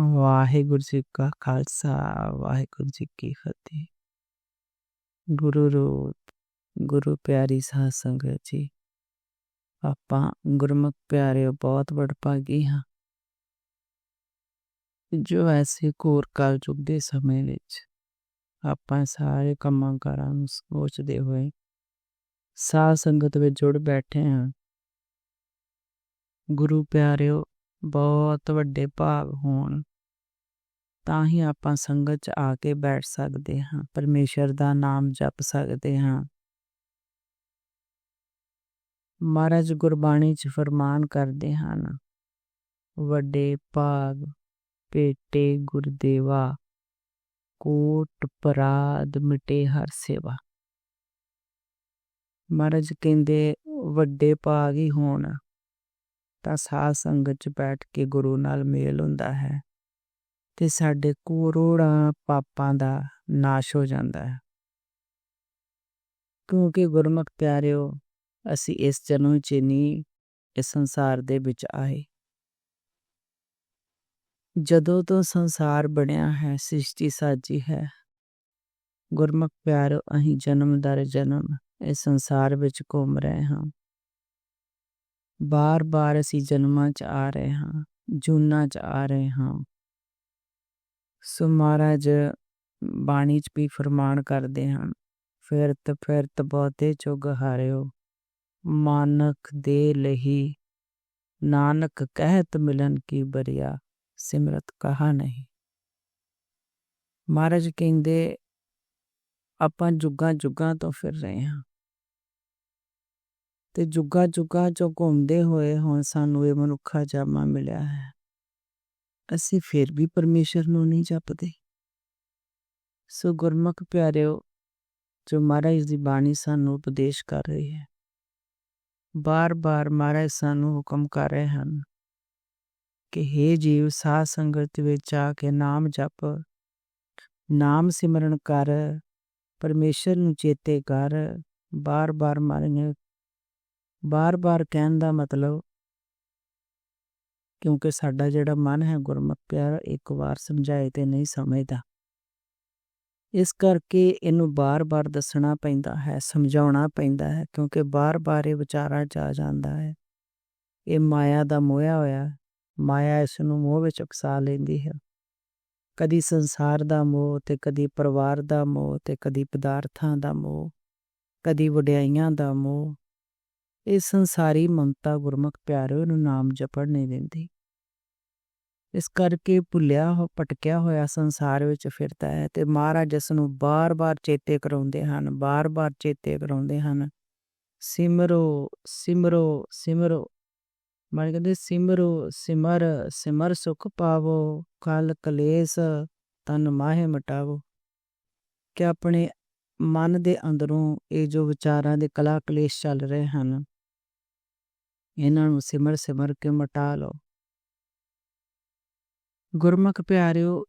ਵਾਹਿਗੁਰੂ ਜੀ ਕਾ ਖਾਲਸਾ ਵਾਹਿਗੁਰੂ ਜੀ ਕੀ ਫਤਿਹ ਗੁਰੂ ਰੂਪ ਗੁਰੂ ਪਿਆਰੀ ਸਾਧ ਸੰਗਤ ਜੀ ਆਪਾਂ ਗੁਰਮੁਖ ਪਿਆਰਿਓ ਬਹੁਤ ਵਡਭਾਗੀ ਹਾਂ ਜੋ ਐਸੇ ਘੋਰ ਕਾਲ ਯੁੱਗ ਦੇ ਸਮੇਂ ਵਿੱਚ ਆਪਾਂ ਸਾਰੇ ਕੰਮਾਂ ਕਾਰਾਂ ਨੂੰ ਸੋਚਦੇ ਹੋਏ ਸਾਧ ਸੰਗਤ ਵਿੱਚ ਜੁੜ ਬੈਠੇ ਹਾਂ ਗੁਰੂ ਪਿਆਰਿਓ ਬਹੁਤ ਵੱਡੇ ਭਾਗ ਹੋਣ ਤਾਂ ਹੀ ਆਪਾਂ ਸੰਗਤ 'ਚ ਆ ਕੇ ਬੈਠ ਸਕਦੇ ਹਾਂ ਪਰਮੇਸ਼ਰ ਦਾ ਨਾਮ ਜਪ ਸਕਦੇ ਹਾਂ। ਮਹਾਰਾਜ ਗੁਰਬਾਣੀ 'ਚ ਫਰਮਾਨ ਕਰਦੇ ਹਨ, ਵੱਡੇ ਭਾਗ ਪੇਟੇ ਗੁਰਦੇਵਾ, ਕੋਟ ਪਰਾਦ ਮਿਟੇ ਹਰ ਸੇਵਾ। ਮਹਾਰਾਜ ਕਹਿੰਦੇ, ਵੱਡੇ ਭਾਗ ਹੀ ਹੋਣ ਤਾਂ ਸਾਧ ਸੰਗਤ 'ਚ ਬੈਠ ਕੇ ਗੁਰੂ ਨਾਲ ਮੇਲ ਹੁੰਦਾ ਹੈ। ਤੇ ਸਾਡੇ ਕਰੋੜਾਂ ਪਾਪਾਂ ਦਾ ਨਾਸ਼ ਹੋ ਜਾਂਦਾ ਹੈ। ਕਿਉਂਕਿ ਗੁਰਮੁਖ ਪਿਆਰਿਓ, ਅਸੀਂ ਇਸ ਜਨਮ 'ਚ ਨਹੀਂ, ਇਸ ਸੰਸਾਰ ਦੇ ਵਿੱਚ ਆਏ। ਜਦੋਂ ਤੋਂ ਸੰਸਾਰ ਬਣਿਆ ਹੈ, ਸ੍ਰਿਸ਼ਟੀ ਸਾਜੀ ਹੈ। ਗੁਰਮੁਖ ਪਿਆਰੋ ਅਸੀਂ ਜਨਮ ਦਰ ਜਨਮ ਇਸ ਸੰਸਾਰ ਵਿੱਚ ਘੁੰਮ ਰਹੇ ਹਾਂ। ਬਾਰ-ਬਾਰ ਅਸੀਂ ਜਨਮਾਂ 'ਚ ਆ ਰਹੇ ਹਾਂ, ਜੂਨਾਂ 'ਚ ਆ ਰਹੇ ਹਾਂ। ਸੋ ਮਹਾਰਾਜ ਬਾਣੀ 'ਚ ਵੀ ਫਰਮਾਨ ਕਰਦੇ ਹਨ ਫਿਰਤ ਫਿਰਤ ਬਹੁਤੇ ਚੁਗ ਹਾਰਿਓ, ਮਾਨਕ ਦੇ ਲਹੀ, ਨਾਨਕ ਕਹਿਤ ਮਿਲਨ ਕੀ ਬਰਿਆ, ਸਿਮਰਤ ਕਹਾ ਨਹੀਂ। ਮਹਾਰਾਜ ਕਹਿੰਦੇ, ਆਪਾਂ ਜੁਗਾਂ ਜੁਗਾਂ ਤੋਂ ਫਿਰ ਰਹੇ ਹਾਂ ਤੇ ਜੁਗਾ ਜੁਗਾ ਚੋਂ ਘੁੰਮਦੇ ਹੋਏ ਹੁਣ ਸਾਨੂੰ ਇਹ ਮਨੁੱਖਾ ਜਾਮਾ ਮਿਲਿਆ ਹੈ। ਅਸੀਂ ਫਿਰ ਵੀ ਪਰਮੇਸ਼ਰ ਨੂੰ ਨਹੀਂ ਜਪਦੇ। ਸੋ ਗੁਰਮੁਖ ਪਿਆਰਿਓ, ਜੋ ਮਹਾਰਾਜ ਦੀ ਬਾਣੀ ਸਾਨੂੰ ਉਪਦੇਸ਼ ਕਰ ਰਹੀ ਹੈ, ਬਾਰ-ਬਾਰ ਮਹਾਰਾਜ ਸਾਨੂੰ ਹੁਕਮ ਕਰ ਰਹੇ ਹਨ ਕਿ हे ਜੀਵ, ਸਾਧ ਸੰਗਤ ਵਿੱਚ ਆ ਕੇ ਨਾਮ ਜਪ, ਨਾਮ ਸਿਮਰਨ ਕਰ, ਪਰਮੇਸ਼ਰ ਨੂੰ ਚੇਤੇ ਕਰ, ਬਾਰ-ਬਾਰ ਮਾਰਨੇ ਬਾਰ-ਬਾਰ ਕਹਿਣ ਦਾ ਮਤਲਬ ਕਿਉਂਕਿ ਸਾਡਾ ਜਿਹੜਾ ਮਨ ਹੈ ਗੁਰਮਤਿ ਪਿਆਰ, ਇੱਕ ਵਾਰ ਸਮਝਾਏ ਤੇ ਨਹੀਂ ਸਮਝਦਾ। ਇਸ ਕਰਕੇ ਇਹਨੂੰ ਬਾਰ-ਬਾਰ ਦੱਸਣਾ ਪੈਂਦਾ ਹੈ, ਸਮਝਾਉਣਾ ਪੈਂਦਾ ਹੈ, ਕਿਉਂਕਿ ਬਾਰ-ਬਾਰ ਇਹ ਵਿਚਾਰਾ ਜਾ ਜਾਂਦਾ ਹੈ। ਇਹ ਮਾਇਆ ਦਾ ਮੋਹਿਆ ਹੋਇਆ ਮਾਇਆ ਇਸ ਨੂੰ ਮੋਹ ਵਿੱਚ ਉਕਸਾ ਲੈਂਦੀ ਹੈ। ਕਦੀ ਸੰਸਾਰ ਦਾ ਮੋਹ ਤੇ ਕਦੀ ਪਰਿਵਾਰ ਦਾ ਮੋਹ ਤੇ ਕਦੀ ਪਦਾਰਥਾਂ ਦਾ ਮੋਹ, ਕਦੀ ਵਡਿਆਈਆਂ ਦਾ ਮੋਹ ਇਹ ਸੰਸਾਰੀ ਮਮਤਾ ਗੁਰਮੁਖ ਪਿਆਰਿਓ ਨੂੰ ਨਾਮ ਜਪਣ ਨਹੀਂ ਦਿੰਦੀ। ਇਸ ਕਰਕੇ ਭੁੱਲਿਆ ਹੋ ਪਟਕਿਆ ਹੋਇਆ ਸੰਸਾਰ ਵਿੱਚ ਫਿਰਦਾ ਹੈ ਤੇ ਮਹਾਰਾਜ ਇਸ ਨੂੰ ਬਾਰ-ਬਾਰ ਚੇਤੇ ਕਰਾਉਂਦੇ ਹਨ, ਬਾਰ-ਬਾਰ ਚੇਤੇ ਕਰਾਉਂਦੇ ਹਨ। ਸਿਮਰੋ ਸਿਮਰੋ ਸਿਮਰੋ। ਮਨ ਕਹਿੰਦੇ, ਸਿਮਰੋ, ਸਿਮਰ ਸਿਮਰ ਸੁਖ ਪਾਵੋ, ਕਲ ਕਲੇਸ਼ ਤਨ ਮਾਹੇ ਮਟਾਵੋ। ਕਿ ਆਪਣੇ ਮਨ ਦੇ ਅੰਦਰੋਂ ਇਹ ਜੋ ਵਿਚਾਰਾਂ ਦੇ ਕਲਾ ਕਲੇਸ਼ ਚੱਲ ਰਹੇ ਹਨ ਇਹਨਾਂ ਨੂੰ ਸਿਮਰ ਸਿਮਰ ਕੇ ਮਟਾ ਲਓ ਗੁਰਮੁਖ ਪਿਆਰਿਓ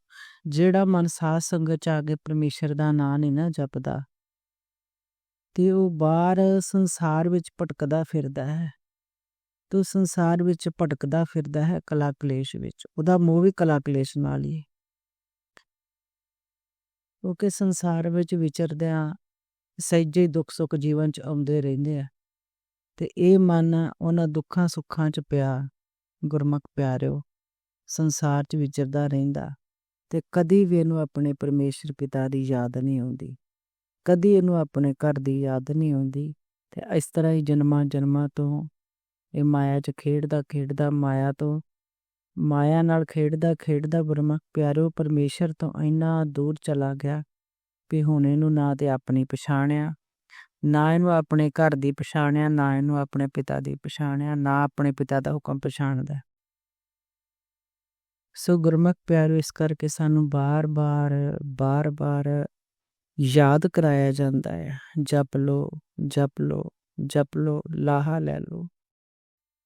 ਜਿਹੜਾ ਮਨ ਸਾਧ ਸੰਗਤ ਚ ਆ ਕੇ ਪਰਮੇਸ਼ਰ ਦਾ ਨਾਮ ਨਹੀਂ ਨਾ ਜਪਦਾ ਤੇ ਉਹ ਬਾਹਰ ਸੰਸਾਰ ਵਿੱਚ ਭਟਕਦਾ ਫਿਰਦਾ ਹੈ ਤੋ ਸੰਸਾਰ ਵਿੱਚ ਭਟਕਦਾ ਫਿਰਦਾ ਹੈ ਕਲਾ ਕਲੇਸ਼ ਵਿੱਚ ਉਹਦਾ ਮੋਹ ਵੀ ਕਲਾ ਕਲੇਸ਼ ਨਾਲ ਹੀ ਉਹ ਕਿ ਸੰਸਾਰ ਵਿੱਚ ਵਿਚਰਦਿਆਂ ਸਹਿਜੇ ਦੁੱਖ ਸੁੱਖ ਜੀਵਨ ਚ ਆਉਂਦੇ ਰਹਿੰਦੇ ਆ ਤੇ ਇਹ ਮਨ ਉਹਨਾਂ ਦੁੱਖਾਂ ਸੁੱਖਾਂ 'ਚ ਪਿਆ, ਗੁਰਮੁਖ ਪਿਆਰਿਓ, ਸੰਸਾਰ 'ਚ ਵਿਚਰਦਾ ਰਹਿੰਦਾ ਤੇ ਕਦੀ ਵੀ ਇਹਨੂੰ ਆਪਣੇ ਪਰਮੇਸ਼ਰ ਪਿਤਾ ਦੀ ਯਾਦ ਨਹੀਂ ਆਉਂਦੀ। ਕਦੀ ਇਹਨੂੰ ਆਪਣੇ ਘਰ ਦੀ ਯਾਦ ਨਹੀਂ ਆਉਂਦੀ ਤੇ ਇਸ ਤਰ੍ਹਾਂ ਹੀ ਜਨਮਾਂ ਜਨਮਾਂ ਤੋਂ ਇਹ ਮਾਇਆ 'ਚ ਖੇਡਦਾ ਖੇਡਦਾ, ਮਾਇਆ ਤੋਂ ਮਾਇਆ ਨਾਲ ਖੇਡਦਾ ਖੇਡਦਾ ਗੁਰਮੁਖ ਪਿਆਰਿਓ, ਪਰਮੇਸ਼ਰ ਤੋਂ ਇੰਨਾ ਦੂਰ ਚਲਾ ਗਿਆ ਵੀ ਹੁਣ ਇਹਨੂੰ ਨਾ ਤੇ ਆਪਣੀ ਪਛਾਣਿਆ ਨਾ ਇਹਨੂੰ ਆਪਣੇ ਘਰ ਦੀ ਪਛਾਣਿਆ ਨਾ ਇਹਨੂੰ ਆਪਣੇ ਪਿਤਾ ਦੀ ਪਛਾਣਿਆ ਨਾ ਆਪਣੇ ਪਿਤਾ ਦਾ ਹੁਕਮ ਪਛਾਣਦਾ। ਸੋ ਗੁਰਮੁਖ ਪਿਆਰੋ, ਇਸ ਕਰਕੇ ਸਾਨੂੰ ਬਾਰ-ਬਾਰ ਬਾਰ-ਬਾਰ ਯਾਦ ਕਰਾਇਆ ਜਾਂਦਾ ਹੈ ਜਪ ਲੋ ਜਪ ਲੋ ਜਪ ਲੋ, ਲਾਹਾ ਲੈ ਲੋ।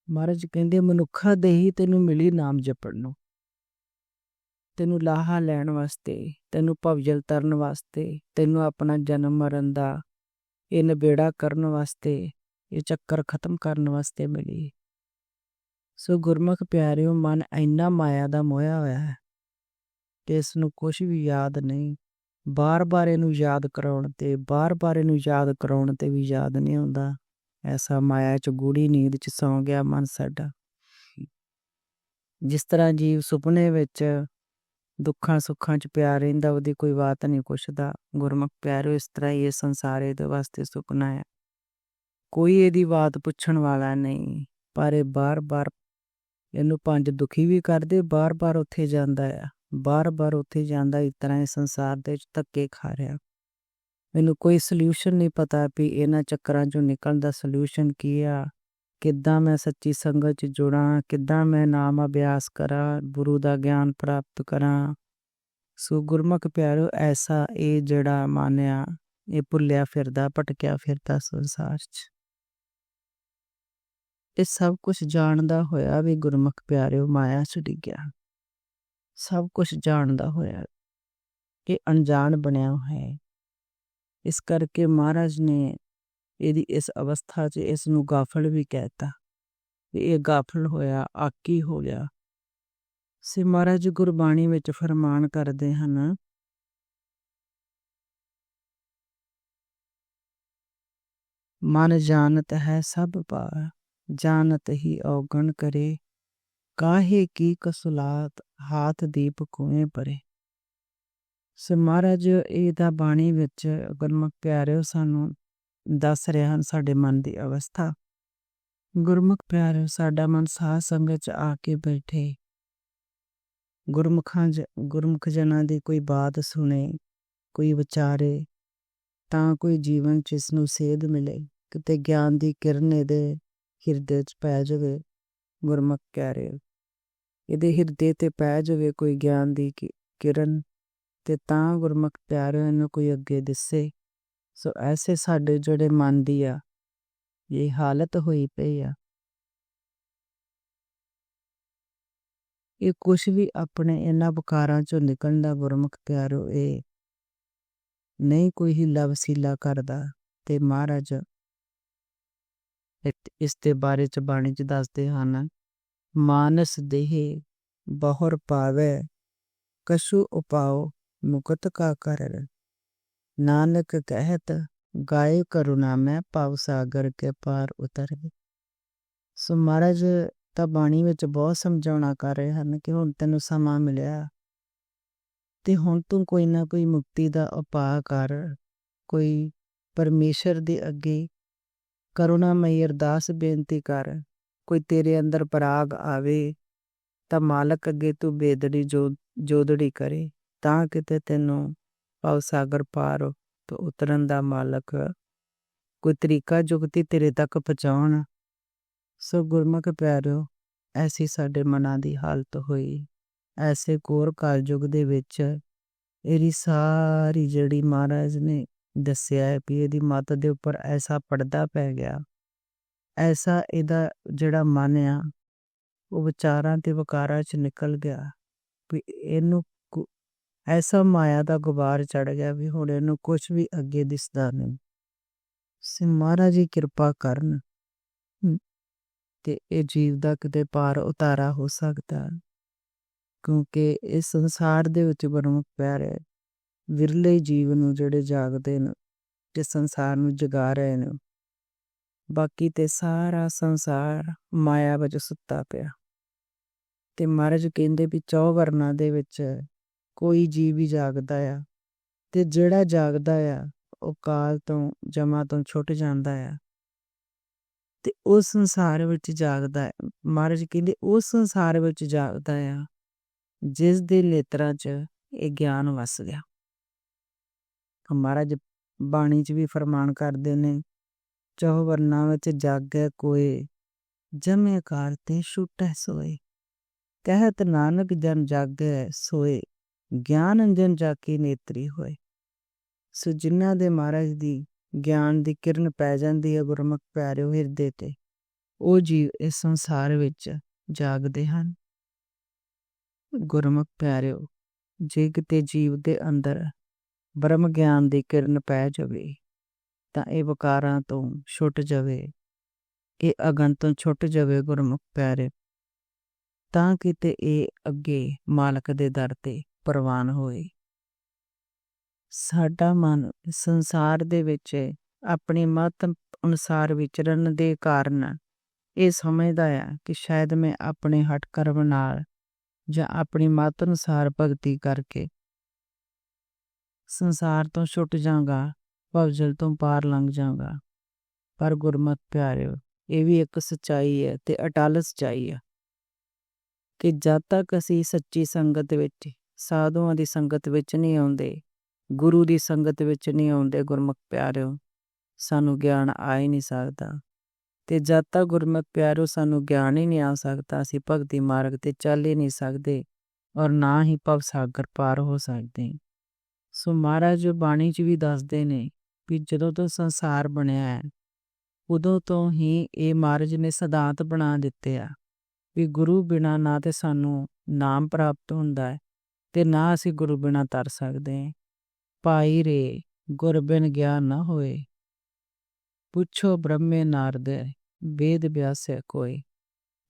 ਮਹਾਰਾਜ ਕਹਿੰਦੇ ਮਨੁੱਖਾ ਦੇਹੀ ਤੈਨੂੰ ਮਿਲੀ ਨਾਮ ਜਪਣ ਨੂੰ। ਤੈਨੂੰ ਲਾਹਾ ਲੈਣ ਵਾਸਤੇ, ਤੈਨੂੰ ਭਵਜਲ ਤਰਨ ਵਾਸਤੇ, ਤੈਨੂੰ ਆਪਣਾ ਜਨਮ ਮਰਨ ਦਾ ਇਹ ਨਬੇੜਾ ਕਰਨ ਵਾਸਤੇ, ਇਹ ਚੱਕਰ ਖਤਮ ਕਰਨ ਵਾਸਤੇ ਮਿਲੀ। ਸੋ ਗੁਰਮੁਖ ਪਿਆਰਿਓ, ਮਨ ਇੰਨਾ ਮਾਇਆ ਦਾ ਮੋਇਆ ਹੋਇਆ ਹੈ ਕਿ ਇਸ ਨੂੰ ਕੁਝ ਵੀ ਯਾਦ ਨਹੀਂ। ਬਾਰ-ਬਾਰ ਇਹਨੂੰ ਯਾਦ ਕਰਾਉਣ ਤੇ, ਬਾਰ-ਬਾਰ ਇਹਨੂੰ ਯਾਦ ਕਰਾਉਣ ਤੇ ਵੀ ਯਾਦ ਨਹੀਂ ਆਉਂਦਾ। ਐਸਾ ਮਾਇਆ ਚ ਗੂੜੀ ਨੀਂਦ ਚ ਸੌਂ ਗਿਆ ਮਨ ਸਾਡਾ। ਜਿਸ ਤਰ੍ਹਾਂ ਜੀਵ ਸੁਪਨੇ ਵਿੱਚ ਦੁੱਖਾਂ ਸੁੱਖਾਂ ਚ ਪਿਆ ਰਹਿੰਦਾ, ਉਹਦੀ ਕੋਈ ਬਾਤ ਨਹੀਂ ਪੁੱਛਦਾ। ਗੁਰਮੁਖ ਪਿਆਰੋ, ਇਸ ਤਰ੍ਹਾਂ ਹੀ ਇਹ ਸੰਸਾਰ ਇਹਦੇ ਵਾਸਤੇ ਸੁਪਨਾ ਹੈ। ਕੋਈ ਇਹਦੀ ਬਾਤ ਪੁੱਛਣ ਵਾਲਾ ਨਹੀਂ, ਪਰ ਇਹ ਬਾਰ-ਬਾਰ ਇਹਨੂੰ ਪੰਜ ਦੁਖੀ ਵੀ ਕਰਦੇ, ਬਾਰ-ਬਾਰ ਉੱਥੇ ਜਾਂਦਾ ਆ। ਬਾਰ-ਬਾਰ ਉੱਥੇ ਜਾਂਦਾ, ਇਸ ਤਰ੍ਹਾਂ ਇਹ ਸੰਸਾਰ ਦੇ ਵਿੱਚ ਧੱਕੇ ਖਾ ਰਿਹਾ। ਮੈਨੂੰ ਕੋਈ ਸੋਲੂਸ਼ਨ ਨਹੀਂ ਪਤਾ ਵੀ ਇਹਨਾਂ ਚੱਕਰਾਂ ਚੋਂ ਨਿਕਲਣ ਦਾ ਸੋਲੂਸ਼ਨ ਕੀ ਆ। ਕਿੱਦਾਂ ਮੈਂ ਸੱਚੀ ਸੰਗਤ 'ਚ ਜੁੜਾਂ, ਕਿੱਦਾਂ ਮੈਂ ਨਾਮ ਅਭਿਆਸ ਕਰਾਂ, ਗੁਰੂ ਦਾ ਗਿਆਨ ਪ੍ਰਾਪਤ ਕਰਾਂ। ਸੋ ਗੁਰਮੁਖ ਪਿਆਰੋ, ਐਸਾ ਇਹ ਜਿਹੜਾ ਮਾਨਿਆ, ਇਹ ਭੁੱਲਿਆ ਫਿਰਦਾ, ਭਟਕਿਆ ਫਿਰਦਾ ਸੰਸਾਰ 'ਚ। ਇਹ ਸਭ ਕੁਝ ਜਾਣਦਾ ਹੋਇਆ ਵੀ ਗੁਰਮੁਖ ਪਿਆਰਿਓ ਮਾਇਆ 'ਚ ਡਿੱਗਿਆ। ਸਭ ਕੁਝ ਜਾਣਦਾ ਹੋਇਆ ਇਹ ਅਣਜਾਣ ਬਣਿਆ ਹੋਇਆ ਹੈ ਇਸ ਕਰਕੇ ਮਹਾਰਾਜ ਨੇ ਇਹਦੀ ਇਸ ਅਵਸਥਾ 'ਚ ਇਸ ਨੂੰ ਗਾਫਲ ਵੀ ਕਹਿਤਾ ਕਿ ਇਹ ਗਾਫਲ ਹੋਇਆ, ਆਕੀ ਹੋ ਗਿਆ। ਸੇ ਮਹਾਰਾਜ ਗੁਰਬਾਣੀ ਵਿੱਚ ਫਰਮਾਨ ਕਰਦੇ ਹਨ, ਮਨ ਜਾਣਤ ਹੈ ਸਭ ਪਾ ਜਾਣਤ ਹੀ ਔਗਣ ਕਰੇ, ਕਾਹੇ ਕੀ ਕਸੁਲਾਤ ਹਾਥ ਦੀਪ ਕੋਏ ਪਰੇ। ਸੋ ਮਹਾਰਾਜ, ਇਹਦਾ ਬਾਣੀ ਵਿੱਚ ਗੁਰਮੁਖ ਪਿਆਰਿਓ ਸਾਨੂੰ ਦੱਸ ਰਹੇ ਹਨ ਸਾਡੇ ਮਨ ਦੀ ਅਵਸਥਾ। ਗੁਰਮੁਖ ਪਿਆਰਿਓ, ਸਾਡਾ ਮਨ ਸਾਹ ਸੰਗਤ ਚ ਆ ਕੇ ਬੈਠੇ। ਗੁਰਮੁਖਾਂ ਗੁਰਮੁਖ ਜਨਾਂ ਦੀ ਕੋਈ ਬਾਤ ਸੁਣੇ, ਕੋਈ ਵਿਚਾਰੇ, ਤਾਂ ਕੋਈ ਜੀਵਨ ਚ ਇਸ ਨੂੰ ਸੇਧ ਮਿਲੇ। ਕਿਤੇ ਗਿਆਨ ਦੀ ਕਿਰਨ ਇਹਦੇ ਹਿਰਦੇ 'ਚ ਪੈ ਜਾਵੇ, ਗੁਰਮੁਖ ਕਹਿ ਰਹੇ ਇਹਦੇ ਹਿਰਦੇ ਤੇ ਪੈ ਜਾਵੇ ਕੋਈ ਗਿਆਨ ਦੀ ਕਿਰਨ, ਤੇ ਤਾਂ ਗੁਰਮੁਖ ਪਿਆਰਿਆਂ ਨੂੰ ਕੋਈ ਅੱਗੇ ਦਿਸੇ। ਸੋ ਐਸੇ ਸਾਡੇ ਜਿਹੜੇ ਮਨ ਦੀ ਆ, ਇਹ ਹਾਲਤ ਹੋਈ ਪਈ ਆ। ਇਹ ਕੁਝ ਵੀ ਆਪਣੇ ਇਹਨਾਂ ਬੁਕਾਰਾਂ ਚੋਂ ਨਿਕਲਣ ਦਾ ਗੁਰਮੁਖ ਪਿਆਰੋ ਇਹ ਨਹੀਂ ਕੋਈ ਹਿੱਲਾ ਵਸੀਲਾ ਕਰਦਾ ਤੇ ਮਹਾਰਾਜ ਇਸ ਦੇ ਬਾਰੇ ਚ ਬਾਣੀ ਚ ਦੱਸਦੇ ਹਨ, ਮਾਨਸ ਦੇਹ ਬਹੁਰ ਪਾਵੇ ਕਸ਼ੂ ਉਪਾਓ ਮੁਕਤ ਕਾ ਕਰ ਨਾਨਕ ਕਹਿਤ ਗਾਏ ਕਰੁਣਾ ਮੈਂ ਪਵ ਸਾਗਰ ਕੇ ਪਾਰ ਉਤਰੇ। ਸੋ ਮਹਾਰਾਜ, ਤਾਂ ਬਾਣੀ ਵਿੱਚ ਬਹੁਤ ਸਮਝਾਉਣਾ ਕਰ ਰਹੇ ਹਨ ਕਿ ਹੁਣ ਤੈਨੂੰ ਸਮਾਂ ਮਿਲਿਆ। ਤੇ ਹੁਣ ਤੂੰ ਕੋਈ ਨਾ ਕੋਈ ਮੁਕਤੀ ਦਾ ਉਪਾਅ ਕਰ, ਕੋਈ ਪਰਮੇਸ਼ਰ ਦੇ ਅੱਗੇ ਕਰੁਣਾਮਈ ਅਰਦਾਸ ਬੇਨਤੀ ਕਰ, ਕੋਈ ਤੇਰੇ ਅੰਦਰ ਪਰਾਗ ਆਵੇ, ਤਾਂ ਮਾਲਕ ਅੱਗੇ ਤੂੰ ਬੇਦੜੀ ਜੋ, ਜੋਦੜੀ ਕਰੇ, ਤਾਂ ਕਿਤੇ ਤੈਨੂੰ ਭਾਵ ਸਾਗਰ ਪਾਰ, ਤੋਂ ਉਤਰਨ ਦਾ ਮਾਲਕ। ਕੋਈ ਤਰੀਕਾ ਜੁਗਤੀ ਤੇਰੇ ਤੱਕ ਪਹੁੰਚਾਉਣ। ਸੋ ਗੁਰਮੁਖ ਪਿਆਰਿਓ, ਐਸੀ ਸਾਡੇ ਮਨਾਂ ਦੀ ਹਾਲਤ ਹੋਈ। ਐਸੇ ਕੋਰ ਕਾਲਯੁਗ ਦੇ ਵਿੱਚ, ਇਹਦੀ ਸਾਰੀ ਜਿਹੜੀ ਮਹਾਰਾਜ ਨੇ ਦੱਸਿਆ ਹੈ ਵੀ ਇਹਦੀ ਮਤ ਦੇ ਉੱਪਰ ਐਸਾ ਪਰਦਾ ਪੈ ਗਿਆ। ਐਸਾ ਇਹਦਾ ਜਿਹੜਾ ਮਨ ਆ, ਉਹ ਵਿਚਾਰਾਂ ਤੇ ਵਿਕਾਰਾਂ 'ਚ ਨਿਕਲ ਗਿਆ। ਵੀ ਇਹਨੂੰ ਐਸਾ ਮਾਇਆ ਦਾ ਗੁਬਾਰ ਚੜ ਗਿਆ ਵੀ ਹੁਣ ਇਹਨੂੰ ਕੁਝ ਵੀ ਅੱਗੇ ਦਿਸਦਾ ਨਹੀਂ। ਸੇ ਮਹਾਰਾਜ ਜੀ ਕਿਰਪਾ ਕਰਨ। ਤੇ ਇਹ ਜੀਵ ਦਾ ਕਿਤੇ ਪਾਰ ਉਤਾਰਾ ਹੋ ਸਕਦਾ ਕਿਉਂਕਿ ਇਸ ਸੰਸਾਰ ਦੇ ਵਿੱਚ ਗੁਰਮੁਖ ਪਿਆਰੇ ਵਿਰਲੇ ਜੀਵ ਨੂੰ ਜਿਹੜੇ ਜਾਗਦੇ ਨੇ, ਤੇ ਸੰਸਾਰ ਨੂੰ ਜਗਾ ਰਹੇ ਨੇ। ਬਾਕੀ ਤੇ ਸਾਰਾ ਸੰਸਾਰ ਮਾਇਆ ਵਿੱਚ ਸੁੱਤਾ ਪਿਆ। ਤੇ ਮਹਾਰਾਜ ਕਹਿੰਦੇ ਵੀ ਚੌ ਵਰਨਾ ਦੇ ਵਿੱਚ ਕੋਈ ਜੀਵ ਵੀ ਜਾਗਦਾ ਆ ਤੇ ਜਿਹੜਾ ਜਾਗਦਾ ਆ, ਉਹ ਕਾਲ ਤੋਂ, ਜਮਾ ਤੋਂ ਛੁੱਟ ਜਾਂਦਾ ਆ। ਤੇ ਉਸ ਸੰਸਾਰ ਵਿੱਚ ਜਾਗਦਾ ਹੈ ਮਹਾਰਾਜ ਕਹਿੰਦੇ ਉਸ ਸੰਸਾਰ ਵਿੱਚ ਜਾਗਦਾ ਆ, ਜਿਸ ਦੇ ਨੇਤਰਾਂ 'ਚ ਇਹ ਗਿਆਨ ਵਸ ਗਿਆ। ਮਹਾਰਾਜ ਬਾਣੀ 'ਚ ਵੀ ਫਰਮਾਨ ਕਰਦੇ ਨੇ ਚੌ ਵਰਨਾ ਵਿੱਚ ਜਾਗੈ ਕੋਏ, ਜਮੇ ਕਾਰ ਤੇ ਛੁਟੈ ਸੋਏ। ਕਹਿਤ ਨਾਨਕ ਜਨ ਜਾਗੈ ਸੋਏ। ਗਿਆਨ ਅੰਜਨ ਜਾ ਕੇ ਨੇਤਰੀ ਹੋਏ। ਸੋ ਜਿਨ੍ਹਾਂ ਦੇ ਮਹਾਰਾਜ ਦੀ ਗਿਆਨ ਦੀ ਕਿਰਨ ਪੈ ਜਾਂਦੀ ਹੈ, ਗੁਰਮੁਖ ਪਿਆਰਿਓ ਹਿਰਦੇ ਤੇ, ਉਹ ਜੀਵ ਇਸ ਸੰਸਾਰ ਵਿੱਚ ਜਾਗਦੇ ਹਨ। ਗੁਰਮੁਖ ਪਿਆਰਿਓ, ਜੇ ਕਿਤੇ ਜੀਵ ਦੇ ਅੰਦਰ ਬ੍ਰਹਮ ਗਿਆਨ ਦੀ ਕਿਰਨ ਪੈ ਜਾਵੇ, ਤਾਂ ਇਹ ਵਿਕਾਰਾਂ ਤੋਂ ਛੁੱਟ ਜਾਵੇ, ਇਹ ਅਗਨ ਤੋਂ ਛੁੱਟ ਜਾਵੇ ਗੁਰਮੁਖ ਪਿਆਰੇ ਤਾਂ ਕਿਤੇ ਇਹ ਅੱਗੇ ਮਾਲਕ ਦੇ ਦਰ ਤੇ ਪ੍ਰਵਾਨ ਹੋਏ। ਸਾਡਾ ਮਨ ਸੰਸਾਰ ਦੇ ਵਿੱਚ ਆਪਣੀ ਮਤ ਅਨੁਸਾਰ ਵਿਚਰਨ ਦੇ ਕਾਰਨ ਇਹ ਸਮਝਦਾ ਹੈ ਕਿ ਸ਼ਾਇਦ ਮੈਂ ਆਪਣੇ ਹਟ ਕਰਮ ਨਾਲ ਜਾਂ ਆਪਣੀ ਮਤ ਅਨੁਸਾਰ ਭਗਤੀ ਕਰਕੇ ਸੰਸਾਰ ਤੋਂ ਛੁੱਟ ਜਾਵਾਂਗਾ, ਭਵਜਲ ਤੋਂ ਪਾਰ ਲੰਘ ਜਾਵਾਂਗਾ। ਪਰ ਗੁਰਮਤ ਪਿਆਰਿਓ, ਇਹ ਵੀ ਇੱਕ ਸਚਾਈ ਹੈ ਤੇ ਅਟਲ ਸਚਾਈ ਹੈ ਕਿ ਜਦ ਤੱਕ ਅਸੀਂ ਸੱਚੀ ਸੰਗਤ ਵਿੱਚ ਸਾਧੂਆਂ ਦੀ ਸੰਗਤ ਵਿੱਚ ਨਹੀਂ ਆਉਂਦੇ, ਗੁਰੂ ਦੀ ਸੰਗਤ ਵਿੱਚ ਨਹੀਂ ਆਉਂਦੇ ਗੁਰਮੁਖ ਪਿਆਰਿਓ, ਸਾਨੂੰ ਗਿਆਨ ਆ ਹੀ ਨਹੀਂ ਸਕਦਾ। ਤੇ ਜਦ ਤੱਕ ਗੁਰਮੁਖ ਪਿਆਰਿਓ ਸਾਨੂੰ ਗਿਆਨ ਹੀ ਨਹੀਂ ਆ ਸਕਦਾ, ਅਸੀਂ ਭਗਤੀ ਮਾਰਗ ਤੇ ਚੱਲ ਹੀ ਨਹੀਂ ਸਕਦੇ ਔਰ ਨਾ ਹੀ ਭਵ ਸਾਗਰ ਪਾਰ ਹੋ ਸਕਦੇ। ਸੋ ਮਹਾਰਾਜ ਬਾਣੀ 'ਚ ਵੀ ਦੱਸਦੇ ਨੇ ਵੀ ਜਦੋਂ ਤੋਂ ਸੰਸਾਰ ਬਣਿਆ ਹੈ, ਉਦੋਂ ਤੋਂ ਹੀ ਇਹ ਮਹਾਰਾਜ ਨੇ ਸਿਧਾਂਤ ਬਣਾ ਦਿੱਤੇ ਆ ਵੀ ਗੁਰੂ ਬਿਨਾ ਨਾ ਤੇ ਸਾਨੂੰ ਨਾਮ ਪ੍ਰਾਪਤ ਹੁੰਦਾ ਹੈ। ਤੇ ਨਾ ਅਸੀਂ ਗੁਰੂ ਬਿਨਾ ਤਰ ਸਕਦੇ। ਭਾਈ ਰੇ, ਗੁਰ ਬਿਨ ਗਿਆਨ ਨਾ ਹੋਏ। ਪੁੱਛੋ ਬ੍ਰਹਮੇ ਨਾਰਦ, ਵੇਦ ਵਿਆਸੈ ਕੋਈ।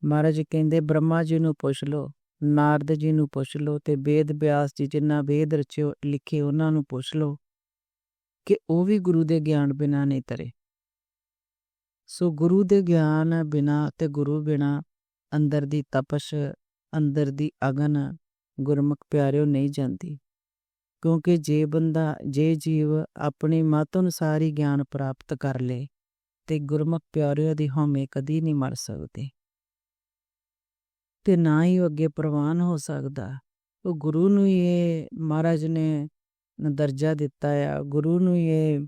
ਮਹਾਰਾਜ ਕਹਿੰਦੇ, ਬ੍ਰਹਮਾ ਜੀ ਨੂੰ ਪੁੱਛ ਲੋ ਨਾਰਦ ਜੀ ਨੂੰ ਪੁੱਛ ਲੋ ਤੇ ਵੇਦ ਵਿਆਸ ਜੀ ਜਿਨ੍ਹਾਂ ਵੇਦ ਰਚਿਓ, ਲਿਖੇ ਉਹਨਾਂ ਨੂੰ ਪੁੱਛ ਲੋ ਕਿ ਉਹ ਵੀ ਗੁਰੂ ਦੇ ਗਿਆਨ ਬਿਨਾ ਨਹੀਂ ਤਰੇ। ਸੋ ਗੁਰੂ ਦੇ ਗਿਆਨ ਬਿਨਾ ਤੇ ਗੁਰੂ ਬਿਨਾ ਅੰਦਰ ਦੀ ਤਪਸ਼, ਅੰਦਰ ਦੀ ਅਗਨ ਗੁਰਮੁਖ ਪਿਆਰਿਓ ਨਹੀਂ ਜਾਂਦੀ। ਕਿਉਂਕਿ ਜੇ ਬੰਦਾ, ਜੇ ਜੀਵ ਆਪਣੀ ਮਤ ਅਨੁਸਾਰ ਹੀ ਗਿਆਨ ਪ੍ਰਾਪਤ ਕਰ ਲੇ, ਤੇ ਗੁਰਮੁਖ ਪਿਆਰਿਓ ਦੀ ਹਉਮੈ ਕਦੀ ਨਹੀਂ ਮਰ ਸਕਦੇ। ਤੇ ਨਾ ਹੀ ਉਹ ਅੱਗੇ ਪ੍ਰਵਾਨ ਹੋ ਸਕਦਾ। ਉਹ ਗੁਰੂ ਨੂੰ ਇਹ ਮਹਾਰਾਜ ਨੇ ਦਰਜਾ ਦਿੱਤਾ ਆ। ਗੁਰੂ ਨੂੰ ਇਹ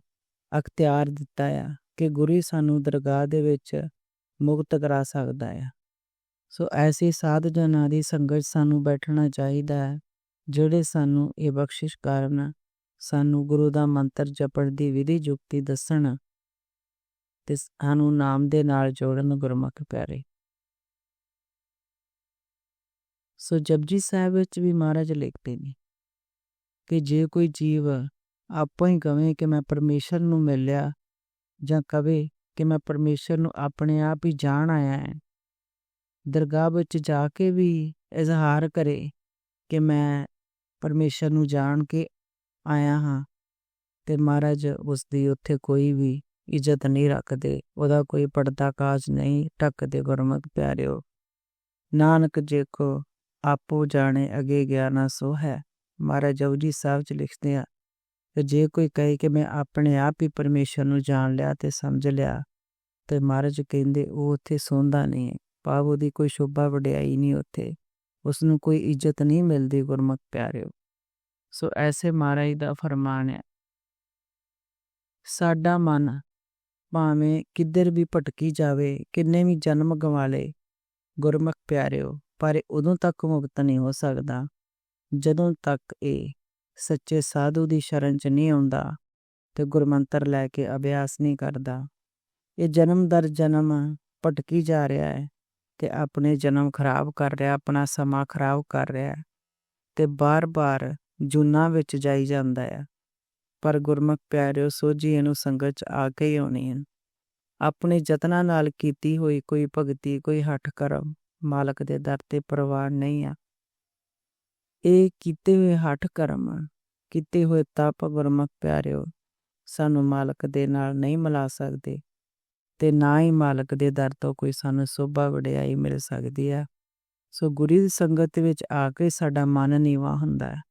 ਅਖਤਿਆਰ ਦਿੱਤਾ ਆ ਕਿ ਗੁਰੂ ਹੀ ਸਾਨੂੰ ਦਰਗਾਹ ਦੇ ਵਿੱਚ ਮੁਕਤ ਕਰਾ ਸਕਦਾ ਆ। ਸੋ ਐਸੀ ਸਾਧ ਜਨਾਂ ਦੀ ਸੰਗਤ ਸਾਨੂੰ ਬੈਠਣਾ ਚਾਹੀਦਾ ਹੈ, ਜਿਹੜੇ ਸਾਨੂੰ ਇਹ ਬਖਸ਼ਿਸ਼ ਕਰਨ, ਸਾਨੂੰ ਗੁਰੂ ਦਾ ਮੰਤਰ ਜਪਣ ਦੀ ਵਿਧੀ ਜੁਗਤੀ ਦੱਸਣ, ਤੇ ਸਾਨੂੰ ਨਾਮ ਦੇ ਨਾਲ ਜੋੜਨ ਗੁਰਮੁਖ ਪਿਆਰੇ। ਸੋ ਜਪਜੀ ਸਾਹਿਬ ਵਿੱਚ ਵੀ ਮਹਾਰਾਜ ਲਿਖਦੇ ਨੇ ਕਿ ਜੇ ਕੋਈ ਜੀਵ ਆਪੋ ਹੀ ਕਵੇ ਕਿ ਮੈਂ ਪਰਮੇਸ਼ਰ ਨੂੰ ਮਿਲਿਆ ਜਾਂ ਕਵੇ ਕਿ ਮੈਂ ਪਰਮੇਸ਼ਰ ਨੂੰ ਆਪਣੇ ਆਪ ਹੀ ਜਾਣ ਆਇਆ ਹਾਂ ਦਰਗਾਹ ਵਿੱਚ ਜਾ ਕੇ ਵੀ ਇਜ਼ਹਾਰ ਕਰੇ ਕਿ ਮੈਂ ਪਰਮੇਸ਼ਰ ਨੂੰ ਜਾਣ ਕੇ ਆਇਆ ਹਾਂ ਤੇ ਮਹਾਰਾਜ ਉਸ ਦੀ ਉੱਥੇ ਕੋਈ ਵੀ ਇੱਜ਼ਤ ਨਹੀਂ ਰੱਖਦੇ, ਉਹਦਾ ਕੋਈ ਪਰਦਾ ਕਾਜ ਨਹੀਂ ਟੱਕਦੇ ਗੁਰਮਤ ਪਿਆਰਿਓ। ਨਾਨਕ ਜੇ ਕੋ ਆਪੋ ਜਾਣੇ ਅਗੇ ਗਿਆਨਾ ਸੋ ਹੈ। ਮਹਾਰਾਜ ਜੀ ਸਾਹਿਬ ਚ ਲਿਖਦੇ ਆ ਕਿ ਜੇ ਕੋਈ ਕਹੇ ਕਿ ਮੈਂ ਆਪਣੇ ਆਪ ਹੀ ਪਰਮੇਸ਼ਰ ਨੂੰ ਜਾਣ ਲਿਆ ਤੇ ਸਮਝ ਲਿਆ, ਤੇ ਮਹਾਰਾਜ ਕਹਿੰਦੇ ਉਹ ਉੱਥੇ ਸੌਂਦਾ ਨਹੀਂ। ਹੈ ਭਾਵ ਉਹਦੀ ਕੋਈ ਸ਼ੋਭਾ ਵਡਿਆਈ ਨਹੀਂ ਉੱਥੇ। ਉਸ ਨੂੰ ਕੋਈ ਇੱਜ਼ਤ ਨਹੀਂ ਮਿਲਦੀ ਗੁਰਮੁਖ ਪਿਆਰਿਓ। ਸੋ ਐਸੇ ਮਹਾਰਾਜ ਦਾ ਫਰਮਾਨ ਹੈ। ਸਾਡਾ ਮਨ ਭਾਵੇਂ ਕਿੱਧਰ ਵੀ ਭਟਕੀ ਜਾਵੇ, ਕਿੰਨੇ ਵੀ ਜਨਮ ਗਵਾ ਲੇ, ਗੁਰਮੁਖ ਪਿਆਰਿਓ, ਪਰ ਉਦੋਂ ਤੱਕ ਮੁਕਤ ਨਹੀਂ ਹੋ ਸਕਦਾ, ਜਦੋਂ ਤੱਕ ਇਹ ਸੱਚੇ ਸਾਧੂ ਦੀ ਸ਼ਰਨ 'ਚ ਨਹੀਂ ਆਉਂਦਾ ਤੇ ਗੁਰਮੰਤਰ ਲੈ ਕੇ ਅਭਿਆਸ ਨਹੀਂ ਕਰਦਾ। ਇਹ ਜਨਮ ਦਰ ਜਨਮ ਭਟਕੀ ਜਾ ਰਿਹਾ ਹੈ। ਤੇ ਆਪਣੇ ਜਨਮ ਖਰਾਬ ਕਰ ਰਿਹਾ, ਆਪਣਾ ਸਮਾਂ ਖਰਾਬ ਕਰ ਰਿਹਾ ਤੇ ਬਾਰ-ਬਾਰ ਜੁਨਾ ਵਿੱਚ ਜਾਈ ਜਾਂਦਾ ਹੈ। ਪਰ ਗੁਰਮੁਖ ਪਿਆਰਿਓ ਸੋਝੀ ਇਹਨੂੰ ਸੰਗਤ 'ਚ ਆ ਕੇ ਹੀ ਆਉਣੀ ਹੈ। ਆਪਣੇ ਯਤਨਾਂ ਨਾਲ ਕੀਤੀ ਹੋਈ ਕੋਈ ਭਗਤੀ, ਕੋਈ ਹੱਠ ਕਰਮ ਮਾਲਕ ਦੇ ਦਰ ਤੇ ਪ੍ਰਵਾਨ ਨਹੀਂ ਆ। ਇਹ ਕੀਤੇ ਹੋਏ ਹੱਠ ਕਰਮ, ਕੀਤੇ ਹੋਏ ਤਪ ਗੁਰਮੁਖ ਪਿਆਰਿਓ, ਸਾਨੂੰ ਮਾਲਕ ਦੇ ਨਾਲ ਨਹੀਂ ਮਿਲਾ ਸਕਦੇ। ਤੇ ਨਾ ਹੀ ਮਾਲਕ ਦੇ ਦਰ ਤੋਂ ਕੋਈ ਸਾਨੂੰ ਸੋਭਾ ਵਡਿਆਈ ਮਿਲ ਸਕਦੀ ਆ ਸੋ ਗੁਰੂ ਦੀ ਸੰਗਤ ਵਿੱਚ ਆ ਕੇ ਸਾਡਾ ਮਨ ਨੀਵਾ ਹੁੰਦਾ ਹੈ।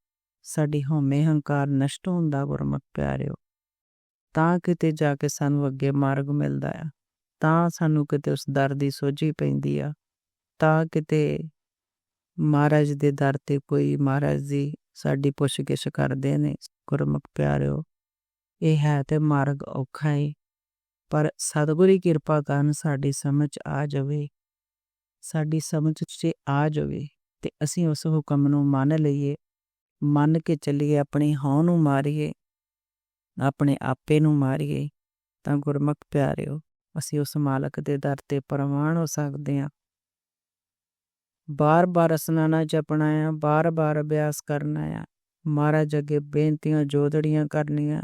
ਸਾਡੀ ਹਉਮੈ ਹੰਕਾਰ ਨਸ਼ਟ ਹੁੰਦਾ ਗੁਰਮੁਖ ਪਿਆਰਿਓ। ਤਾਂ ਕਿਤੇ ਜਾ ਕੇ ਸਾਨੂੰ ਅੱਗੇ ਮਾਰਗ ਮਿਲਦਾ ਆ ਤਾਂ ਸਾਨੂੰ ਕਿਤੇ ਉਸ ਦਰ ਦੀ ਸੋਝੀ ਪੈਂਦੀ ਆ। ਤਾਂ ਕਿਤੇ ਮਹਾਰਾਜ ਦੇ ਦਰ ਤੇ ਕੋਈ ਮਹਾਰਾਜ ਜੀ ਸਾਡੀ ਪੁੱਛਗਿਛ ਕਰਦੇ ਨੇ। ਗੁਰਮੁਖ ਪਿਆਰਿਓ, ਇਹ ਹੈ ਤੇ ਮਾਰਗ ਔਖਾ ਹੈ ਪਰ ਸਤਿਗੁਰ ਦੀ ਕਿਰਪਾ ਕਾਰਨ ਸਾਡੀ ਸਮਝ ਆ ਜਾਵੇ। ਸਾਡੀ ਸਮਝ 'ਚ ਆ ਜਾਵੇ ਤੇ ਅਸੀਂ ਉਸ ਹੁਕਮ ਨੂੰ ਮੰਨ ਲਈਏ, ਮੰਨ ਕੇ ਚੱਲੀਏ, ਆਪਣੀ ਹਉ ਨੂੰ ਮਾਰੀਏ, ਆਪਣੇ ਆਪੇ ਨੂੰ ਮਾਰੀਏ, ਤਾਂ ਗੁਰਮੁਖ ਪਿਆਰਿਓ, ਅਸੀਂ ਉਸ ਮਾਲਕ ਦੇ ਦਰ ਤੇ ਪ੍ਰਮਾਣ ਹੋ ਸਕਦੇ ਹਾਂ। ਬਾਰ-ਬਾਰ ਅਸਨਾਨਾ ਜਪਣਾ ਆ, ਬਾਰ-ਬਾਰ ਅਭਿਆਸ ਕਰਨਾ ਆ। ਮਹਾਰਾਜ ਅੱਗੇ ਬੇਨਤੀਆਂ ਜੋਦੜੀਆਂ ਕਰਨੀਆਂ,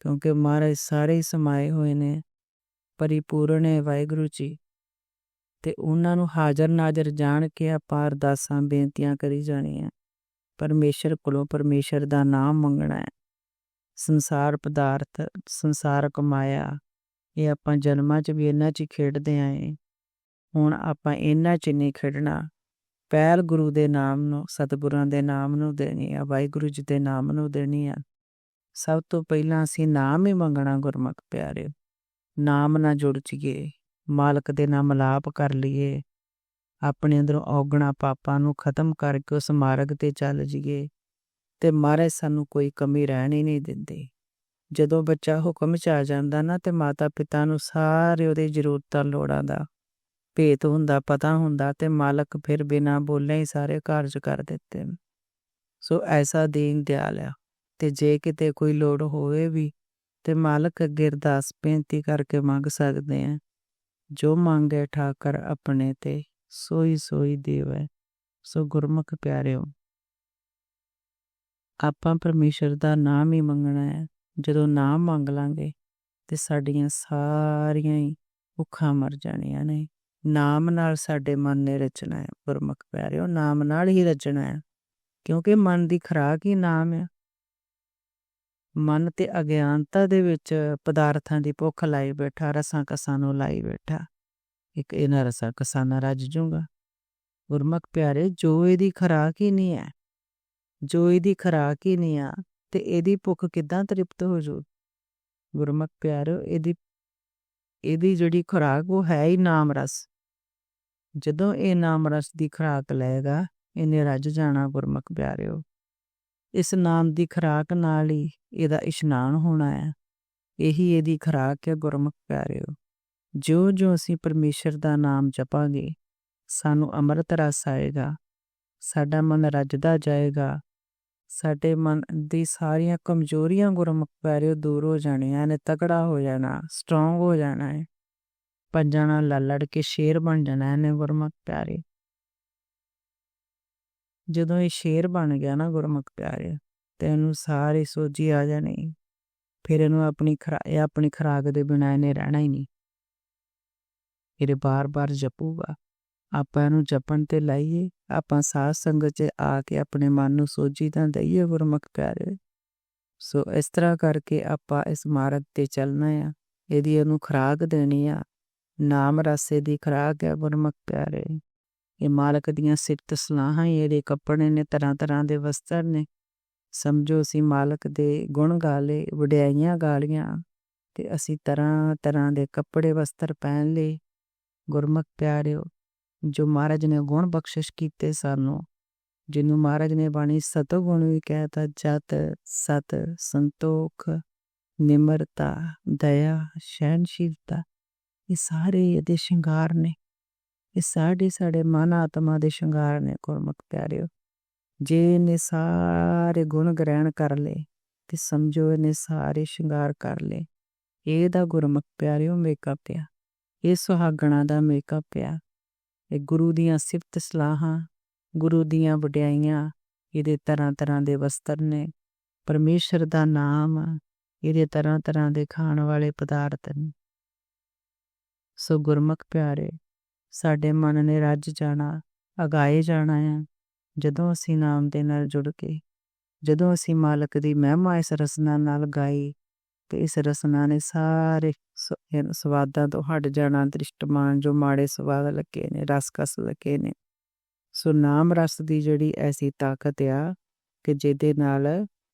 ਕਿਉਂਕਿ ਮਹਾਰਾਜ ਸਾਰੇ ਹੀ ਸਮਾਏ ਹੋਏ ਨੇ। ਪਰਿਪੂਰਨ ਹੈ ਵਾਹਿਗੁਰੂ ਜੀ। ਤੇ ਉਹਨਾਂ ਨੂੰ ਹਾਜ਼ਰ ਨਾਜ਼ਰ ਜਾਣ ਕੇ ਆਪਾਂ ਅਰਦਾਸਾਂ, ਬੇਨਤੀਆਂ ਕਰੀ ਜਾਣੀਆਂ। ਪਰਮੇਸ਼ਰ ਕੋਲੋਂ ਪਰਮੇਸ਼ਰ ਦਾ ਨਾਮ ਮੰਗਣਾ ਹੈ। ਸੰਸਾਰ ਪਦਾਰਥ ਸੰਸਾਰਕ ਮਾਇਆ ਇਹ ਆਪਾਂ ਜਨਮਾਂ 'ਚ ਵੀ ਇਹਨਾਂ 'ਚ ਹੀ ਖੇਡਦੇ ਆਏ ਹੁਣ ਆਪਾਂ ਇਹਨਾਂ 'ਚ ਨਹੀਂ ਖੇਡਣਾ। ਪਹਿਲ ਗੁਰੂ ਦੇ ਨਾਮ ਨੂੰ, ਸਤਿਗੁਰਾਂ ਦੇ ਨਾਮ ਨੂੰ ਦੇਣੀ ਆ, ਵਾਹਿਗੁਰੂ ਜੀ ਦੇ ਨਾਮ ਨੂੰ ਦੇਣੀ ਆ। ਸਭ ਤੋਂ ਪਹਿਲਾਂ ਅਸੀਂ ਨਾਮ ਹੀ ਮੰਗਣਾ ਗੁਰਮੁਖ ਪਿਆਰਿਓ। ਨਾਮ ਨਾਲ ਜੁੜ ਜੀਏ ਮਾਲਕ ਦੇ ਨਾਲ ਮਲਾਪ ਕਰ ਲਈਏ, ਆਪਣੇ ਅੰਦਰੋਂ ਔਗਣਾ ਪਾਪਾਂ ਨੂੰ ਖਤਮ ਕਰਕੇ ਉਸ ਮਾਰਗ ਤੇ ਚੱਲ ਜੀਏ ਤੇ ਮਹਾਰਾਜ ਸਾਨੂੰ ਕੋਈ ਕਮੀ ਰਹਿਣ ਹੀ ਨਹੀਂ ਦਿੰਦੇ। ਜਦੋਂ ਬੱਚਾ ਹੁਕਮ ਚ ਆ ਜਾਂਦਾ ਨਾ ਤੇ ਮਾਤਾ ਪਿਤਾ ਨੂੰ ਸਾਰੇ ਉਹਦੇ ਜ਼ਰੂਰਤਾਂ, ਲੋੜਾਂ ਦਾ ਭੇਤ ਹੁੰਦਾ, ਪਤਾ ਹੁੰਦਾ ਤੇ ਮਾਲਕ ਫਿਰ ਬਿਨਾ ਬੋਲੇ ਹੀ ਸਾਰੇ ਕਾਰਜ ਕਰ ਦਿੱਤੇ। ਸੋ ਐਸਾ ਦੀਨ ਦਿਆਲ ਆ ਤੇ ਜੇ ਕਿਤੇ ਕੋਈ ਲੋੜ ਹੋਵੇ ਵੀ ਤੇ ਮਾਲਕ ਅੱਗੇ ਅਰਦਾਸ ਬੇਨਤੀ ਕਰਕੇ ਮੰਗ ਸਕਦੇ ਆ ਜੋ ਮੰਗੇ ਠਾਕਰ ਆਪਣੇ ਤੇ ਸੋਈ ਸੋਈ ਦੇਵੈ, ਸੋ ਗੁਰਮੁਖ ਪਿਆਰਿਓ। ਆਪਾਂ ਪਰਮੇਸ਼ਰ ਦਾ ਨਾਮ ਹੀ ਮੰਗਣਾ ਹੈ। ਜਦੋਂ ਨਾਮ ਮੰਗ ਲਾਂਗੇ, ਤੇ ਸਾਡੀਆਂ ਸਾਰੀਆਂ ਹੀ ਭੁੱਖਾਂ ਮਰ ਜਾਣੀਆਂ ਨੇ। ਨਾਮ ਨਾਲ ਸਾਡੇ ਮਨ ਨੇ ਰਚਨਾ ਹੈ, ਗੁਰਮੁਖ ਪਿਆਰਿਓ, ਨਾਮ ਨਾਲ ਹੀ ਰਚਨਾ ਹੈ। ਕਿਉਂਕਿ ਮਨ ਦੀ ਖਰਾਕ ਹੀ ਨਾਮ ਹੈ। ਮਨ ਤੇ ਅਗਿਆਨਤਾ ਦੇ ਵਿੱਚ ਪਦਾਰਥਾਂ ਦੀ ਭੁੱਖ ਲਾਈ ਬੈਠਾ, ਰਸਾਂ ਕਸਾਂ ਨੂੰ ਲਾਈ ਬੈਠਾ। ਇੱਕ ਇਹਨਾਂ ਰਸਾਂ ਕਸਾਂ ਨਾਲ ਰੱਜ ਜੂਗਾ। ਗੁਰਮੁਖ ਪਿਆਰੇ, ਜੋ ਇਹਦੀ ਖਰਾਕ ਹੀ ਨਹੀਂ ਹੈ, ਜੋ ਇਹਦੀ ਖਰਾਕ ਹੀ ਨਹੀਂ ਆ, ਤੇ ਇਹਦੀ ਭੁੱਖ ਕਿੱਦਾਂ ਤ੍ਰਿਪਤ ਹੋ ਜੂ? ਗੁਰਮੁਖ ਪਿਆਰੋ, ਇਹਦੀ ਇਹਦੀ ਜਿਹੜੀ ਖੁਰਾਕ, ਉਹ ਹੈ ਹੀ ਨਾਮ ਰਸ। ਜਦੋਂ ਇਹ ਨਾਮ ਰਸ ਦੀ ਖੁਰਾਕ ਲਏਗਾ, ਇਹਨੇ ਰੱਜ ਜਾਣਾ ਗੁਰਮੁਖ ਪਿਆਰਿਓ। ਇਸ ਨਾਮ ਦੀ ਖੁਰਾਕ ਨਾਲ ਹੀ ਇਹਦਾ ਇਸ਼ਨਾਨ ਹੋਣਾ ਹੈ। ਇਹੀ ਇਹਦੀ ਖੁਰਾਕ ਹੈ, ਗੁਰਮੁਖ ਪਿਆਰਿਓ। ਜੋ ਜੋ ਅਸੀਂ ਪਰਮੇਸ਼ਰ ਦਾ ਨਾਮ ਜਪਾਂਗੇ, ਸਾਨੂੰ ਅੰਮ੍ਰਿਤ ਰਸ ਆਏਗਾ, ਸਾਡਾ ਮਨ ਰੱਜਦਾ ਜਾਏਗਾ, ਸਾਡੇ ਮਨ ਦੀ ਸਾਰੀਆਂ ਕਮਜ਼ੋਰੀਆਂ ਗੁਰਮੁਖ ਪਿਆਰਿਓ ਦੂਰ ਹੋ ਜਾਣੀਆਂ ਨੇ, ਤਕੜਾ ਹੋ ਜਾਣਾ ਸਟਰੋਂਗ ਹੋ ਜਾਣਾ ਹੈ। ਪੰਜਾਂ ਨਾਲ ਲੜ ਕੇ ਸ਼ੇਰ ਬਣ ਜਾਣਾ ਨੇ ਗੁਰਮੁਖ ਪਿਆਰੇ। ਜਦੋਂ ਇਹ ਸ਼ੇਰ ਬਣ ਗਿਆ ਨਾ ਗੁਰਮੁਖ ਪਿਆਰੇ ਤੇ ਇਹਨੂੰ ਸਾਰੀ ਸੋਝੀ ਆ ਜਾਣੀ ਫਿਰ ਇਹਨੂੰ ਆਪਣੀ ਖਰਾ ਆਪਣੀ ਖਰਾਕ ਦੇ ਬਿਨਾਂ ਇਹਨੇ ਰਹਿਣਾ ਹੀ ਨਹੀਂ ਇਹਦੇ ਬਾਰ-ਬਾਰ ਜਪੂਗਾ। ਆਪਾਂ ਇਹਨੂੰ ਜਪਣ ਤੇ ਲਾਈਏ, ਆਪਾਂ ਸਾਧ ਸੰਗਤ 'ਚ ਆ ਕੇ ਆਪਣੇ ਮਨ ਨੂੰ ਸੋਝੀ ਤਾਂ ਦਈਏ ਗੁਰਮੁਖ ਪਿਆਰੇ ਸੋ ਇਸ ਤਰ੍ਹਾਂ ਕਰਕੇ ਆਪਾਂ ਇਸ ਮਾਰਗ ਤੇ ਚੱਲਣਾ ਆ। ਇਹਦੀ ਇਹਨੂੰ ਖਰਾਕ ਦੇਣੀ ਆ। ਨਾਮ ਰਸੇ ਦੀ ਖਰਾਕ ਹੈ ਗੁਰਮੁਖ ਪਿਆਰੇ ਇਹ ਮਾਲਕ ਦੀਆਂ ਸਿਫਤ ਸਲਾਹਾਂ ਹੀ ਇਹਦੇ ਕੱਪੜੇ ਨੇ, ਤਰ੍ਹਾਂ ਤਰ੍ਹਾਂ ਦੇ ਵਸਤਰ ਨੇ। ਸਮਝੋ, ਅਸੀਂ ਮਾਲਕ ਦੇ ਗੁਣ ਗਾਲੇ, ਵਡਿਆਈਆਂ ਗਾਲੀਆਂ ਤੇ ਅਸੀਂ ਤਰ੍ਹਾਂ ਤਰ੍ਹਾਂ ਦੇ ਕੱਪੜੇ, ਵਸਤਰ ਪਹਿਨ ਲਏ। ਗੁਰਮੁਖ ਪਿਆਰਿਓ, ਜੋ ਮਹਾਰਾਜ ਨੇ ਗੁਣ ਬਖਸ਼ਿਸ਼ ਕੀਤੇ ਸਾਨੂੰ, ਜਿਹਨੂੰ ਮਹਾਰਾਜ ਨੇ ਬਾਣੀ ਸਤਗੁਣ ਵੀ ਕਹਿਤਾ ਜਤ, ਸਤ, ਸੰਤੋਖ, ਨਿਮਰਤਾ, ਦਇਆ ਸਹਿਨਸ਼ੀਲਤਾ ਇਹ ਸਾਰੇ ਇਹਦੇ ਸ਼ਿੰਗਾਰ ਨੇ। ਇਹ ਸਾਡੇ ਸਾਡੇ ਮਨ ਆਤਮਾ ਦੇ ਸ਼ਿੰਗਾਰ ਨੇ ਗੁਰਮੁਖ ਪਿਆਰਿਓ। ਜੇ ਨੇ ਸਾਰੇ ਗੁਣ ਗ੍ਰਹਿਣ ਕਰ ਲਏ ਤੇ ਸਮਝੋ ਇਹਨੇ ਸਾਰੇ ਸ਼ਿੰਗਾਰ ਕਰ ਲਏ। ਇਹਦਾ ਗੁਰਮੁਖ ਪਿਆਰਿਓ ਮੇਕਅਪ ਆ ਇਹ ਸੁਹਾਗਣਾ ਦਾ ਮੇਕਅਪ ਆ ਇਹ ਗੁਰੂ ਦੀਆਂ ਸਿਫਤ ਸਲਾਹਾਂ, ਗੁਰੂ ਦੀਆਂ ਵਡਿਆਈਆਂ, ਇਹਦੇ ਤਰ੍ਹਾਂ ਤਰ੍ਹਾਂ ਦੇ ਵਸਤਰ ਨੇ। ਪਰਮੇਸ਼ਰ ਦਾ ਨਾਮ, ਇਹਦੇ ਤਰ੍ਹਾਂ ਤਰ੍ਹਾਂ ਦੇ ਖਾਣ ਵਾਲੇ ਪਦਾਰਥ ਨੇ। ਸੋ ਗੁਰਮੁਖ ਪਿਆਰੇ ਸਾਡੇ ਮਨ ਨੇ ਰੱਜ ਜਾਣਾ, ਅਗਾਏ ਜਾਣਾ ਹੈ ਜਦੋਂ ਅਸੀਂ ਨਾਮ ਦੇ ਨਾਲ ਜੁੜ ਕੇ, ਜਦੋਂ ਅਸੀਂ ਮਾਲਕ ਦੀ ਮਹਿਮਾ ਇਸ ਰਸਨਾ ਨਾਲ ਗਾਈ, ਤੇ ਇਸ ਰਸਨਾ ਨੇ ਸਾਰੇ ਸਵਾਦਾਂ ਤੋਂ ਹਟ ਜਾਣਾ, ਦ੍ਰਿਸ਼ਟਮਾਨ ਜੋ ਮਾੜੇ ਸਵਾਦ ਲੱਗੇ ਨੇ, ਰਸਕਸ ਲੱਗੇ ਨੇ। ਸੋ ਨਾਮ ਰਸ ਦੀ ਜਿਹੜੀ ਐਸੀ ਤਾਕਤ ਆ, ਕਿ ਜਿਹਦੇ ਨਾਲ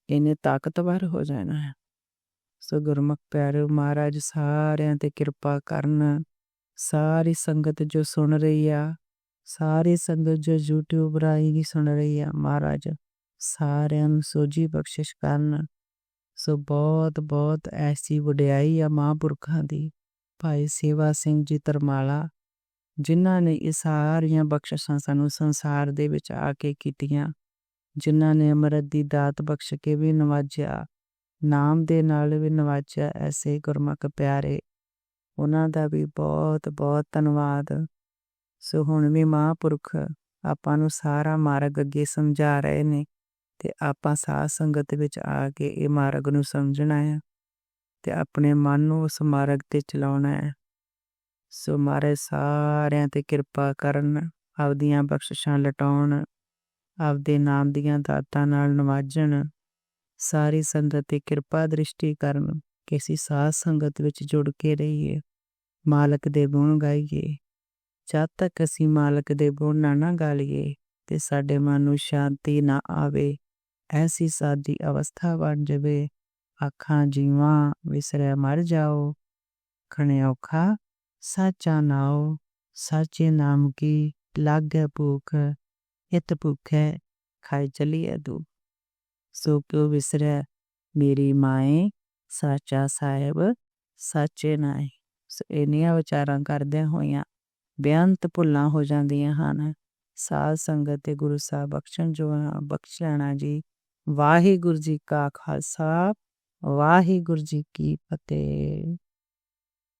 ਇਹਨੇ ਤਾਕਤਵਰ ਹੋ ਜਾਣਾ ਹੈ ਸੋ ਗੁਰਮੁਖ ਪਿਆਰੇ ਮਹਾਰਾਜ, ਸਾਰਿਆਂ ਤੇ ਕਿਰਪਾ ਕਰਨ। ਸਾਰੀ ਸੰਗਤ ਜੋ ਸੁਣ ਰਹੀ ਆ, ਸਾਰੀ ਸੰਗਤ ਜੋ YouTube ਰਾਹੀਂ ਵੀ ਸੁਣ ਰਹੀ ਆ, ਮਹਾਰਾਜ ਸਾਰਿਆਂ ਨੂੰ ਸੋਝੀ ਬਖਸ਼ਿਸ਼ ਕਰਨ। ਸੋ ਬਹੁਤ ਬਹੁਤ ਐਸੀ ਵਡਿਆਈ ਆ ਮਹਾਂਪੁਰਖਾਂ ਦੀ, ਭਾਈ ਸੇਵਾ ਸਿੰਘ ਜੀ ਤਰਮਾਲਾ ਜਿਨ੍ਹਾਂ ਨੇ ਇਹ ਸਾਰੀਆਂ ਬਖਸ਼ਿਸ਼ਾਂ ਸਾਨੂੰ ਸੰਸਾਰ ਦੇ ਵਿੱਚ ਆ ਕੇ ਕੀਤੀਆਂ, ਜਿਨ੍ਹਾਂ ਨੇ ਅਮਰਤ ਦੀ ਦਾਤ ਬਖਸ਼ ਕੇ ਵੀ ਨਵਾਜਿਆ, ਨਾਮ ਦੇ ਨਾਲ ਵੀ ਨਵਾਜਿਆ ਐਸੇ ਗੁਰਮੁਖ ਪਿਆਰੇ। ਉਹਨਾਂ ਦਾ ਵੀ ਬਹੁਤ ਬਹੁਤ ਧੰਨਵਾਦ। ਸੋ ਹੁਣ ਵੀ ਮਹਾਂਪੁਰਖ ਆਪਾਂ ਨੂੰ ਸਾਰਾ ਮਾਰਗ ਅੱਗੇ ਸਮਝਾ ਰਹੇ ਨੇ ਤੇ ਆਪਾਂ ਸਾਧ ਸੰਗਤ ਵਿੱਚ ਆ ਕੇ ਇਹ ਮਾਰਗ ਨੂੰ ਸਮਝਣਾ ਹੈ ਤੇ ਆਪਣੇ ਮਨ ਨੂੰ ਉਸ ਮਾਰਗ ਤੇ ਚਲਾਉਣਾ ਹੈ ਸੋ ਮਾਰੇ ਸਾਰਿਆਂ ਤੇ ਕਿਰਪਾ ਕਰਨ, ਆਪਦੀਆਂ ਬਖਸ਼ਿਸ਼ਾਂ ਲਟਾਉਣ, ਆਪਦੇ ਨਾਮ ਦੀਆਂ ਦਾਤਾਂ ਨਾਲ ਨਵਾਜਣ, ਸਾਰੀ ਸੰਗਤ ਤੇ ਕਿਰਪਾ ਦ੍ਰਿਸ਼ਟੀ ਕਰਨ। ਕਿ ਅਸੀਂ ਸਾਧ ਸੰਗਤ ਵਿੱਚ ਜੁੜ ਕੇ ਰਹੀਏ, ਮਾਲਕ ਦੇ ਗੁਣ ਗਾਈਏ। ਜਦ ਤੱਕ ਅਸੀਂ ਮਾਲਕ ਦੇ ਗੁਣ ਨਾ ਨਾ ਗਾਲੀਏ ਤੇ ਸਾਡੇ ਮਨ ਨੂੰ ਸ਼ਾਂਤੀ ਨਾ ਆਵੇ, ਐਸੀ ਸਾਡੀ ਅਵਸਥਾ ਬਣ ਜਾਵੇ। ਅੱਖਾਂ ਜੀਵਾਂ ਵਿਸਰਿਆ ਮਰ ਜਾਓ। ਖਣੇ ਔਖਾ, ਸਾਚਾ ਨਾਉ ਸਾਚੇ ਨਾਮ ਕੀ ਲਾਗੇ ਭੂਖ ਇਤ ਭੁਖੈ ਖਾਈ ਚਲੀਏ ਦੂ ਸੋ ਕਿਉ ਵਿਸਰੈ ਮੇਰੀ ਮਾਏ? ਸਾਚਾ ਸਾਹਿਬ, ਸਾਚੇ ਨਾਏ ਸੋ ਇਹਨੀਆਂ ਵਿਚਾਰਾਂ ਕਰਦਿਆਂ ਹੋਈਆਂ ਬੇਅੰਤ ਭੁੱਲਾਂ ਹੋ ਜਾਂਦੀਆਂ ਹਨ। ਸਾਧ ਸੰਗਤ ਤੇ ਗੁਰੂ ਸਾਹਿਬ ਬਖਸ਼ਣ ਜੋ ਬਖਸ਼ ਲੈਣਾ ਜੀ। ਵਾਹਿਗੁਰੂ ਜੀ ਕਾ ਖਾਲਸਾ, ਵਾਹਿਗੁਰੂ ਜੀ ਕੀ ਫਤਿਹ।